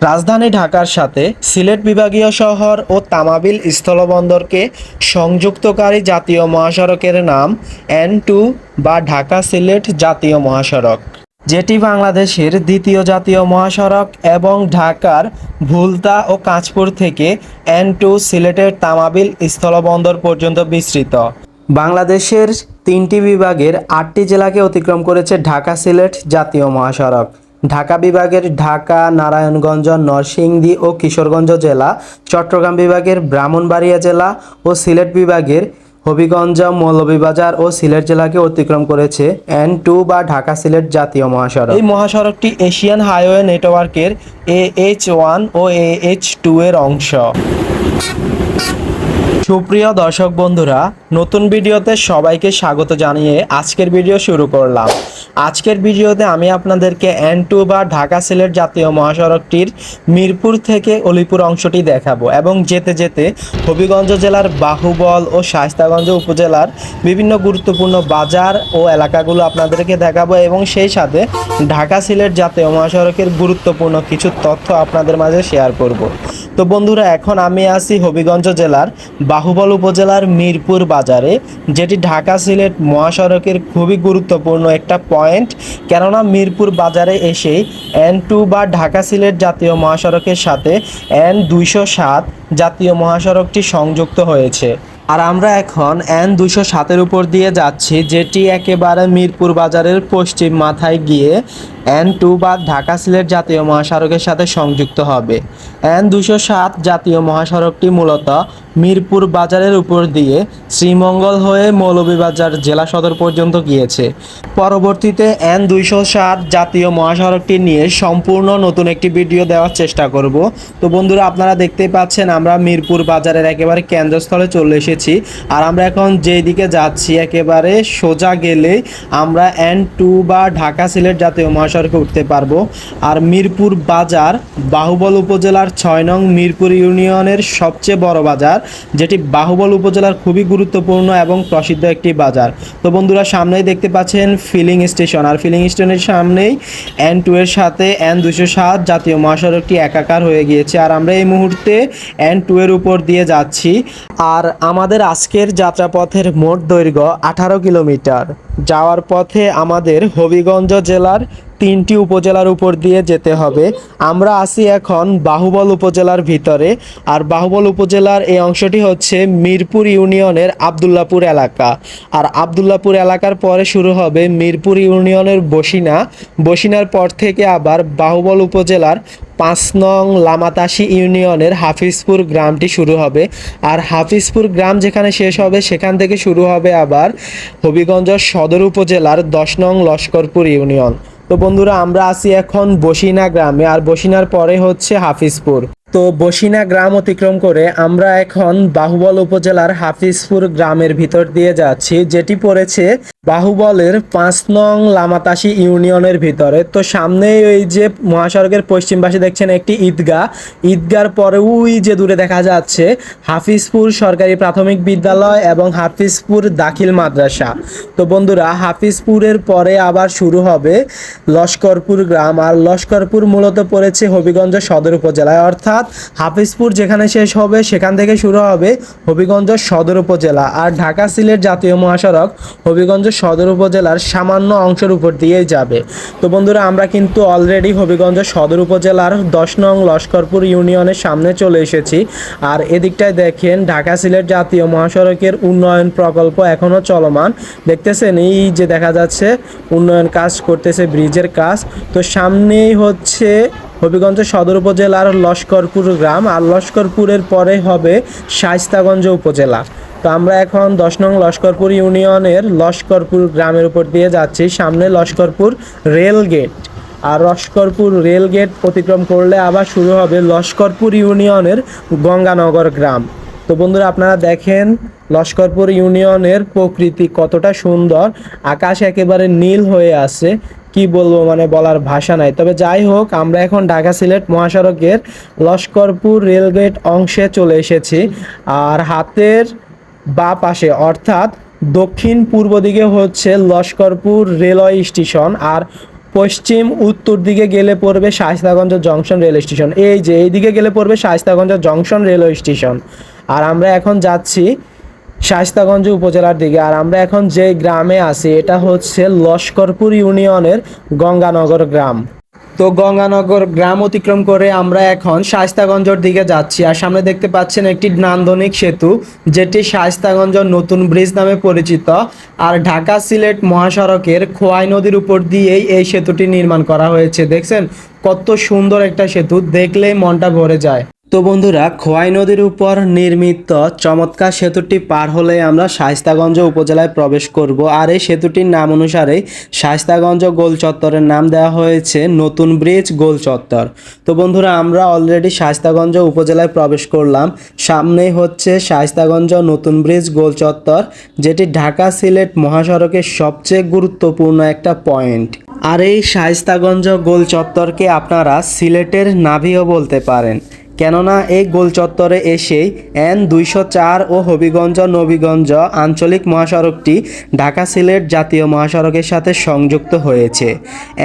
রাজধানী ঢাকার সাথে সিলেট বিভাগীয় শহর ও তামাবিল স্থলবন্দরকে সংযুক্তকারী জাতীয় মহাসড়কের নাম এন টু বা ঢাকা সিলেট জাতীয় মহাসড়ক, যেটি বাংলাদেশের দ্বিতীয় জাতীয় মহাসড়ক এবং ঢাকার ভুলতা ও কাঁচপুর থেকে এন টু সিলেটের তামাবিল স্থলবন্দর পর্যন্ত বিস্তৃত। বাংলাদেশের তিনটি বিভাগের আটটি জেলাকে অতিক্রম করেছে ঢাকা সিলেট জাতীয় মহাসড়ক। ঢাকা বিভাগের ঢাকা, নারায়ণগঞ্জ, নরসিংদী ও কিশোরগঞ্জ জেলা, চট্টগ্রাম বিভাগের ব্রাহ্মণবাড়িয়া জেলা ও সিলেট বিভাগের হবিগঞ্জ, মৌলভীবাজার ও সিলেট জেলাকে অতিক্রম করেছে এন টু বা ঢাকা সিলেট জাতীয় মহাসড়ক। এই মহাসড়কটি এশিয়ান হাইওয়ে নেটওয়ার্কের এ এইচ ওয়ান ও এ এইচ টু এর অংশ। সুপ্রিয় দর্শক বন্ধুরা, নতুন ভিডিওতে সবাইকে স্বাগত জানিয়ে আজকের ভিডিও শুরু করলাম। আজকের ভিডিওতে আমি আপনাদেরকে এন টু বা ঢাকা সিলেট জাতীয় মহাসড়কটির মিরপুর থেকে অলিপুর অংশটি দেখাবো এবং যেতে যেতে হবিগঞ্জ জেলার বাহুবল ও শায়স্তাগঞ্জ উপজেলার বিভিন্ন গুরুত্বপূর্ণ বাজার ও এলাকাগুলো আপনাদেরকে দেখাবো এবং সেই সাথে ঢাকা সিলেট জাতীয় মহাসড়কের গুরুত্বপূর্ণ কিছু তথ্য আপনাদের মাঝে শেয়ার করব। তো বন্ধুরা, এখন আমি আছি হবিগঞ্জ জেলার বাহুবল উপজেলার মিরপুর বাজারে, যেটি ঢাকা সিলেট মহাসড়কের খুবই গুরুত্বপূর্ণ একটা পয়েন্ট। কেননা মিরপুর বাজারে এসে এন টু বা ঢাকা সিলেট জাতীয় মহাসড়কের সাথে এন দুইশো সাত জাতীয় মহাসড়কটি সংযুক্ত হয়েছে। আর আমরা এখন এন দুশো সাতের উপর দিয়ে যাচ্ছি, যেটি একেবারে মিরপুর বাজারের পশ্চিম মাথায় গিয়ে এন টু বা ঢাকা সিলেট জাতীয় মহাসড়কের সাথে সংযুক্ত হবে। এন দুশো সাত জাতীয় মহাসড়কটি মূলত মিরপুর বাজারের উপর দিয়ে শ্রীমঙ্গল হয়ে মৌলভীবাজার জেলা সদর পর্যন্ত গিয়েছে। পরবর্তীতে এন দুইশো সাত জাতীয় মহাসড়কটি নিয়ে সম্পূর্ণ নতুন একটি ভিডিও দেওয়ার চেষ্টা করব। তো বন্ধুরা, আপনারা দেখতেই পাচ্ছেন আমরা মিরপুর বাজারের একেবারে কেন্দ্রস্থলে চলে এসেছি। আর আমরা এখন যেই দিকে যাচ্ছি, একেবারে সোজা গেলে আমরা এন টু বা ঢাকা সিলেট জাতীয় মহাসড়কে উঠতে পারব। আর মিরপুর বাজার, বাহুবল উপজেলার ছয় নং মিরপুর ইউনিয়নের সবচেয়ে বড় বাজার, যেটি বাহুবল উপজেলার খুবই গুরুত্বপূর্ণ এবং প্রসিদ্ধ একটি বাজার। তো বন্ধুরা, সামনেই দেখতে পাচ্ছেন ফিলিং স্টেশন। আর ফিলিং স্টেশনের সামনেই এন টু এর সাথে এন দুশো সাত জাতীয় মহাসড়কটি একাকার হয়ে গিয়েছে। আর আমরা এই মুহূর্তে এন টু এর উপর দিয়ে যাচ্ছি। আর আমাদের আজকের যাত্রাপথের মোট দৈর্ঘ্য আঠারো কিলোমিটার। যাওয়ার পথে আমাদের হবিগঞ্জ জেলার তিনটি উপজেলার উপর দিয়ে যেতে হবে। আমরা আসি এখন বাহুবল উপজেলার ভিতরে। আর বাহুবল উপজেলার এই অংশটি হচ্ছে মিরপুর ইউনিয়নের আবদুল্লাপুর এলাকা। আর আবদুল্লাপুর এলাকার পরে শুরু হবে মিরপুর ইউনিয়নের বসিনা। বসিনার পর থেকে আবার বাহুবল উপজেলার পাঁচ নং লামাতাসি ইউনিয়নের হাফিজপুর গ্রামটি শুরু হবে। আর হাফিজপুর গ্রাম যেখানে শেষ হবে, সেখান থেকে শুরু হবে আবার হবিগঞ্জ সদর উপজেলার দশ নং লস্করপুর ইউনিয়ন। তো বন্ধুরা, আমরা আছি এখন বসিনা গ্রামে, আর বসিনার পরে হচ্ছে হাফিজপুর। তো বসিনা গ্রাম অতিক্রম করে আমরা এখন বাহুবল উপজেলার হাফিজপুর গ্রামের ভিতর দিয়ে যাচ্ছি, যেটি পড়েছে বাহুবলের পাঁচ নং লামাতাসি ইউনিয়নের ভিতরে। তো সামনেই ওই যে মহাসড়কের পশ্চিম পাশে দেখছেন একটি ঈদগাহ। ঈদগার পরে যে দূরে দেখা যাচ্ছে, হাফিজপুর সরকারি প্রাথমিক বিদ্যালয় এবং হাফিজপুর দাখিল মাদ্রাসা। তো বন্ধুরা, হাফিজপুরের পরে আবার শুরু হবে লস্করপুর গ্রাম। আর লস্করপুর মূলত পড়েছে হবিগঞ্জ সদর উপজেলায়। অর্থাৎ হাফিজপুর যেখানে শেষ হবে, সেখান থেকে শুরু হবে হবিগঞ্জ সদর উপজেলা। আর ঢাকা সিলেট জাতীয় মহাসড়ক হবিগঞ্জ সদর উপজেলার সামান্য অংশের উপর দিয়েই যাবে। তো বন্ধুরা, আমরা কিন্তু অলরেডি হবিগঞ্জ সদর উপজেলার দশ নং লস্করপুর ইউনিয়নের সামনে চলে এসেছি। আর এদিকটায় দেখেন, ঢাকা সিলেট জাতীয় মহাসড়কের উন্নয়ন প্রকল্প এখনও চলমান। দেখতেছেন, এই যে দেখা যাচ্ছে, উন্নয়ন কাজ করতেছে, ব্রিজের কাজ। তো সামনেই হচ্ছে হবিগঞ্জ সদর উপজেলার লস্করপুর গ্রাম। আর লস্করপুরের পরে হবে শায়স্তাগঞ্জ উপজেলা। তো আমরা এখন দশ নং লস্করপুর ইউনিয়নের লস্করপুর গ্রামের উপর দিয়ে যাচ্ছি। সামনে লস্করপুর রেল গেট। আর লস্করপুর রেল গেট অতিক্রম করলে আবার শুরু হবে লস্করপুর ইউনিয়নের গঙ্গানগর গ্রাম। তো বন্ধুরা, আপনারা দেখেন লস্করপুর ইউনিয়নের প্রকৃতি কতটা সুন্দর। আকাশ একেবারে নীল হয়ে আছে। কি বলব মানে বলার ভাষা নাই। তবে যাই হোক, আমরা এখন ঢাকা সিলেট মহাসড়কের লস্করপুর রেলগেট অংশে চলে এসেছি। আর হাতের বা পাশে, অর্থাৎ দক্ষিণ পূর্ব দিকে হচ্ছে লস্করপুর রেলওয়ে স্টেশন আর পশ্চিম উত্তর দিকে গেলে পড়বে শায়স্তাগঞ্জ জংশন রেল স্টেশন। এই যে এই দিকে গেলে পড়বে শায়স্তাগঞ্জ জংশন রেলওয়ে স্টেশন। আর আমরা এখন যাচ্ছি শায়স্তাগঞ্জ উপজেলার দিকে। আর আমরা এখন যে গ্রামে আছি, এটা হচ্ছে লস্করপুর ইউনিয়নের গঙ্গানগর গ্রাম। তো গঙ্গানগর গ্রাম অতিক্রম করে আমরা এখন শায়স্তাগঞ্জের দিকে যাচ্ছি। আর সামনে দেখতে পাচ্ছেন একটি নান্দনিক সেতু, যেটি শায়স্তাগঞ্জ নতুন ব্রিজ নামে পরিচিত। আর ঢাকা সিলেট মহাসড়কের খোয়াই নদীর উপর দিয়েই এই সেতুটি নির্মাণ করা হয়েছে। দেখছেন? কত সুন্দর একটা সেতু, দেখলেই মনটা ভরে যায়। তো বন্ধুরা, খোয়াই নদীর উপর নির্মিত চমৎকার সেতুটি পার হলে আমরা শায়স্তাগঞ্জ উপজেলায় প্রবেশ করব। আর এই সেতুটির নাম অনুসারে শায়স্তাগঞ্জ গোল চত্বরের নাম দেওয়া হয়েছে নতুন ব্রিজ গোল চত্বর। তো বন্ধুরা, আমরা অলরেডি শায়স্তাগঞ্জ উপজেলায় প্রবেশ করলাম। সামনেই হচ্ছে শায়স্তাগঞ্জ নতুন ব্রিজ গোল চত্বর, যেটি ঢাকা সিলেট মহাসড়কের সবচেয়ে গুরুত্বপূর্ণ একটা পয়েন্ট। আর এই শায়স্তাগঞ্জ গোল চত্বরকে আপনারা সিলেটের নাভিও বলতে পারেন। কেননা এই গোল চত্বরে এসেই এন দুইশো চার ও হবিগঞ্জ নবীগঞ্জ আঞ্চলিক মহাসড়কটি ঢাকা সিলেট জাতীয় মহাসড়কের সাথে সংযুক্ত হয়েছে।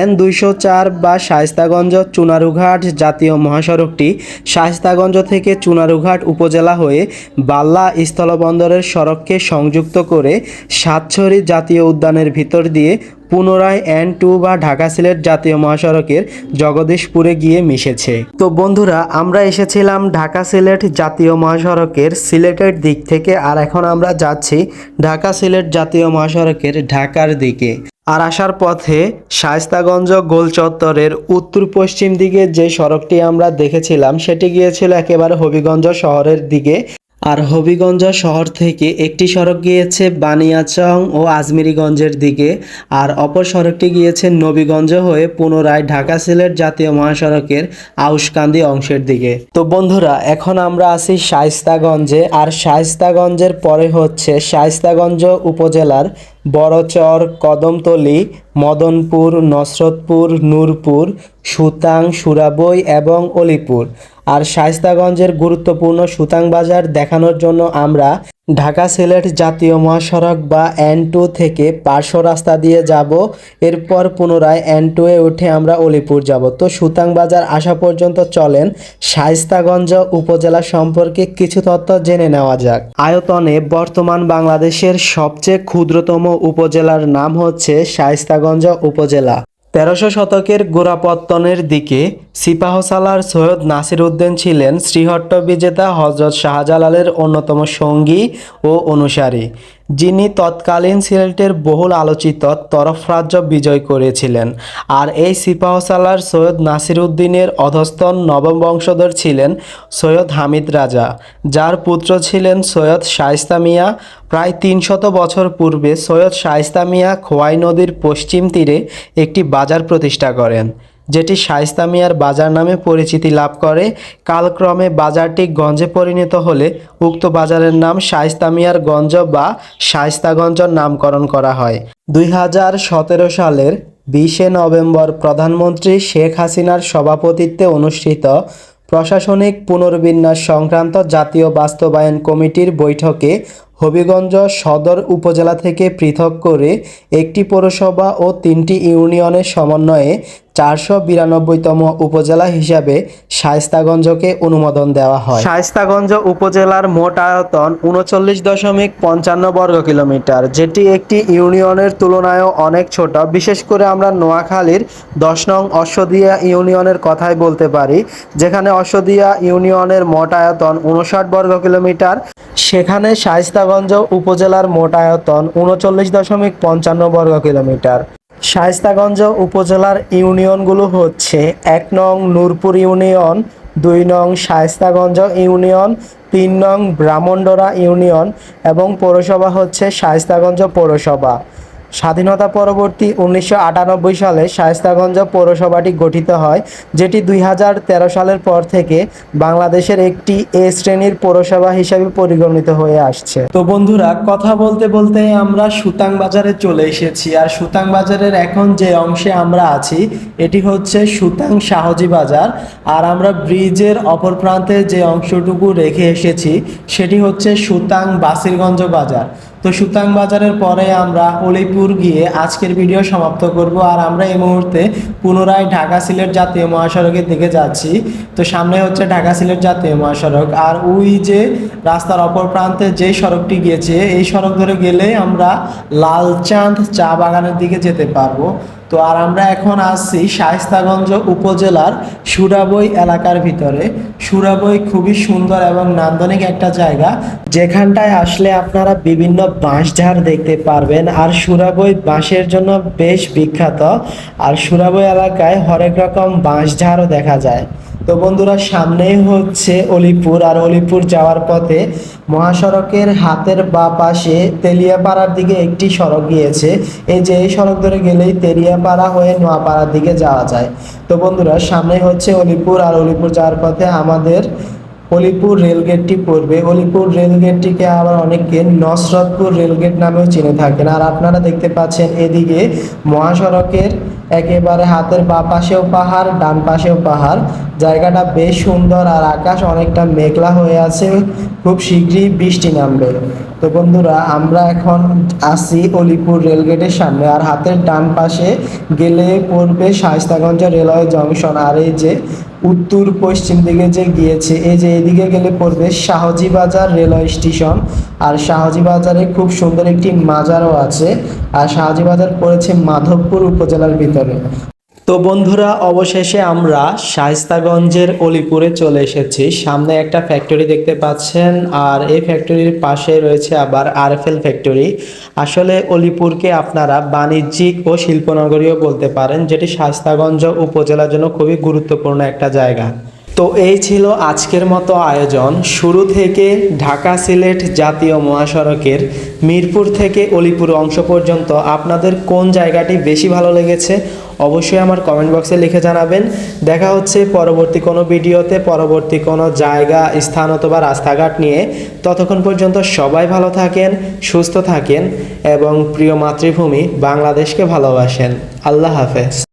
এন দুইশো চার বা শায়স্তাগঞ্জ চুনারুঘাট জাতীয় মহাসড়কটি শায়স্তাগঞ্জ থেকে চুনারুঘাট উপজেলা হয়ে বাল্লা স্থলবন্দরের সড়ককে সংযুক্ত করে সাতছড়ি জাতীয় উদ্যানের ভিতর দিয়ে পুনরায় এন টু বা ঢাকা সিলেট জাতীয় মহাসড়কের জগদীশপুরে গিয়ে মিশেছে। তো বন্ধুরা, আমরা এসেছিলাম ঢাকা সিলেট জাতীয় মহাসড়কের সিলেটের দিক থেকে আর এখন আমরা যাচ্ছি ঢাকা সিলেট জাতীয় মহাসড়কের ঢাকার দিকে। আর আসার পথে শায়স্তাগঞ্জ গোল চত্বরের উত্তর পশ্চিম দিকে যে সড়কটি আমরা দেখেছিলাম, সেটি গিয়েছিল একেবারে হবিগঞ্জ শহরের দিকে। আর হবিগঞ্জ শহর থেকে একটি সড়ক গিয়েছে বানিয়াচং ও আজমিরিগঞ্জের দিকে, আর অপর সড়কটি গিয়েছে নবীগঞ্জ হয়ে পুনরায় ঢাকা সিলেট জাতীয় মহাসড়কের আউশকান্দি অংশের দিকে। তো বন্ধুরা, এখন আমরা আছি শায়স্তাগঞ্জে, আর শায়স্তাগঞ্জের পরে হচ্ছে শায়স্তাগঞ্জ উপজেলার বড়চর, কদমতলি, মদনপুর, নসরতপুর, নূরপুর, সুতাং, সুরাবই এবং অলিপুর। আর শায়স্তাগঞ্জের গুরুত্বপূর্ণ সুতাং বাজার দেখানোর জন্য আমরা ঢাকা সিলেট জাতীয় মহাসড়ক বা এন টু থেকে পার্শ্ব রাস্তা দিয়ে যাব। এরপর পুনরায় এন টুয়ে উঠে আমরা অলিপুর যাব। তো সুতাং বাজার আসা পর্যন্ত চলেন। শায়স্তাগঞ্জ উপজেলা সম্পর্কে কিছু তথ্য জেনে নেওয়া যাক। আয়তনে বর্তমান বাংলাদেশের সবচেয়ে ক্ষুদ্রতম উপজেলার নাম হচ্ছে শায়স্তাগঞ্জ উপজেলা। তেরোশো শতকের গোড়াপত্তনের দিকে সিপাহসালার সৈয়দ নাসির উদ্দিন ছিলেন শ্রীহট্ট বিজেতা হজরত শাহজালালের অন্যতম সঙ্গী ও অনুসারী, যিনি তৎকালীন সিলেটের বহুল আলোচিত তরফ রাজ্য বিজয় করেছিলেন। আর এই সিপাহসালার সৈয়দ নাসির উদ্দিনের অধস্তন নবম বংশধর ছিলেন সৈয়দ হামিদ রাজা, যার পুত্র ছিলেন সৈয়দ শায়স্তা মিয়া। প্রায় তিনশত বছর পূর্বে সৈয়দ শায়স্তা মিয়া খোয়াই নদীর পশ্চিম তীরে একটি বাজার প্রতিষ্ঠা করেন। যেটি শায়স্তা মিয়ার বাজার নামে পরিচিতি লাভ করে, কালক্রমে বাজারটি গঞ্জে পরিণত হলে উক্ত বাজারের নাম শায়স্তা মিয়ার গঞ্জ বা শায়স্তাগঞ্জ নামকরণ করা হয়। দুই হাজার সতেরো সালের বিশে নভেম্বর প্রধানমন্ত্রী শেখ হাসিনার সভাপতিত্বে অনুষ্ঠিত প্রশাসনিক পুনর্বিন্যাস সংক্রান্ত জাতীয় বাস্তবায়ন কমিটির বৈঠকে হবিগঞ্জ সদর উপজেলা থেকে পৃথক করে একটি পৌরসভা ও তিনটি ইউনিয়নের সমন্বয়ে চারশো বিরানব্বইতম উপজেলা হিসাবে শায়স্তাগঞ্জকে অনুমোদন দেওয়া হয়। শায়স্তাগঞ্জ উপজেলার মোট আয়তন উনচল্লিশ দশমিক পঞ্চান্ন বর্গ কিলোমিটার, যেটি একটি ইউনিয়নের তুলনায়ও অনেক ছোট। বিশেষ করে আমরা নোয়াখালীর দশ নং অশ্বদিয়া ইউনিয়নের কথাই বলতে পারি, যেখানে অশ্বদিয়া ইউনিয়নের মোট আয়তন উনষাট বর্গ কিলোমিটার। সেখানে শায়স্তাগঞ্জ উপজেলার মোট আয়তন উনচল্লিশ দশমিক পঞ্চান্ন বর্গ কিলোমিটার। শায়স্তাগঞ্জ উপজেলার ইউনিয়নগুলো হচ্ছে এক নং নূরপুর ইউনিয়ন, দুই নং শায়স্তাগঞ্জ ইউনিয়ন, তিন নং ব্রাহ্মণডোরা ইউনিয়ন এবং পৌরসভা হচ্ছে শায়স্তাগঞ্জ পৌরসভা। স্বাধীনতা পরবর্তী উনিশশো আটানব্বই সালে শায়স্তাগঞ্জ পৌরসভাটি গঠিত হয়, যেটি দুই হাজার তেরো সালের পর থেকে বাংলাদেশের একটি এ শ্রেণির পৌরসভা হিসাবে পরিগণিত হয়ে আসছে। তো বন্ধুরা, কথা বলতে বলতে আমরা সুতাং বাজারে চলে এসেছি। আর সুতাং বাজারের এখন যে অংশে আমরা আছি, এটি হচ্ছে সুতাং শাহজি বাজার। আর আমরা ব্রিজের অপর প্রান্তে যে অংশটুকু রেখে এসেছি, সেটি হচ্ছে সুতাং বাসিরগঞ্জ বাজার। তো সুতাং বাজারের পরে আমরা অলিপুর গিয়ে আজকের ভিডিও সমাপ্ত করব আর আমরা এই মুহূর্তে পুনরায় ঢাকা সিলেট জাতীয় মহাসড়কের দিকে যাচ্ছি। তো সামনে হচ্ছে ঢাকা সিলেট জাতীয় মহাসড়ক আর ওই যে রাস্তার অপর প্রান্তে যে সড়কটি গিয়েছে, এই সড়ক ধরে গেলে আমরা লালচাঁদ চা বাগানের দিকে যেতে পারব। তো আর আমরা এখন আসছি শায়স্তাগঞ্জ উপজেলার সুরাবই এলাকার ভিতরে। সুরাবই খুবই সুন্দর এবং নান্দনিক একটা জায়গা। যেখানটায় আসলে আপনারা বিভিন্ন বাঁশঝাড় দেখতে পারবেন। আর সুরাবই বাঁশের জন্য বেশ বিখ্যাত। আর সুরাবই এলাকায় হরেক রকম বাঁশঝাড়ও দেখা যায়। তো বন্ধুরা, সামনেই হচ্ছে অলিপুর, আর অলিপুর যাওয়ার পথে মহাসড়কের হাতের বা পাশে তেলিয়াপাড়ার দিকে একটি সড়ক গিয়েছে। এই যে এই সড়ক ধরে গেলেই তেলিয়াপাড়া হয়ে নোয়াপাড়ার দিকে যাওয়া যায়। তো বন্ধুরা সামনে হচ্ছে অলিপুর, আর অলিপুর যাওয়ার পথে আমাদের অলিপুর রেলগেটটি পড়বে। অলিপুর রেলগেটটিকে আবার অনেকে নসরতপুর রেলগেট নামেও চিনে থাকেন। আর আপনারা দেখতে পাচ্ছেন এদিকে মহাসড়কের একেবারে হাতের বা পাশেও পাহাড়, ডান পাশেও পাহাড়। জায়গাটা বেশ সুন্দর আর আকাশ অনেকটা মেঘলা হয়ে আছে। খুব শীঘ্রই বৃষ্টি নামবে। তো বন্ধুরা, আমরা এখন আসি অলিপুর রেলগেটের সামনে আর হাতের ডান পাশে গেলে পড়বে শায়স্তাগঞ্জ রেলওয়ে জংশন। আর এই যে উত্তর পশ্চিম দিকে যে গিয়েছে, এই যে এদিকে গেলে পড়বে শাহজি বাজার রেলওয়ে স্টেশন। আর শাহজি বাজারে খুব সুন্দর একটি মাজারও আছে। আর শাহজি বাজার পড়েছে মাধবপুর উপজেলার ভিতরে। তো বন্ধুরা, অবশেষে আমরা শায়স্তাগঞ্জের অলিপুরে চলে এসেছি। সামনে একটা ফ্যাক্টরি দেখতে পাচ্ছেন, আর এই ফ্যাক্টরির পাশে রয়েছে আবার আরএফএল ফ্যাক্টরি আসলে অলিপুরকে আপনারা বাণিজ্যিক ও শিল্পনগরীও বলতে পারেন, যেটি শায়স্তাগঞ্জ উপজেলার জন্য খুবই গুরুত্বপূর্ণ একটা জায়গা। তো এই ছিল আজকের মতো আয়োজন। শুরু থেকে ঢাকা সিলেট জাতীয় মহাসড়কের মিরপুর থেকে অলিপুর অংশ পর্যন্ত আপনাদের কোন জায়গাটি বেশি ভালো লেগেছে অবশ্যই আমার কমেন্ট বক্সে লিখে জানাবেন। দেখা হচ্ছে পরবর্তী কোনো ভিডিওতে, পরবর্তী কোনো জায়গা, স্থান অথবা রাস্তাঘাট নিয়ে। ততক্ষণ পর্যন্ত সবাই ভালো থাকেন, সুস্থ থাকেন এবং প্রিয় মাতৃভূমি বাংলাদেশকে ভালোবাসেন। আল্লাহ হাফেজ।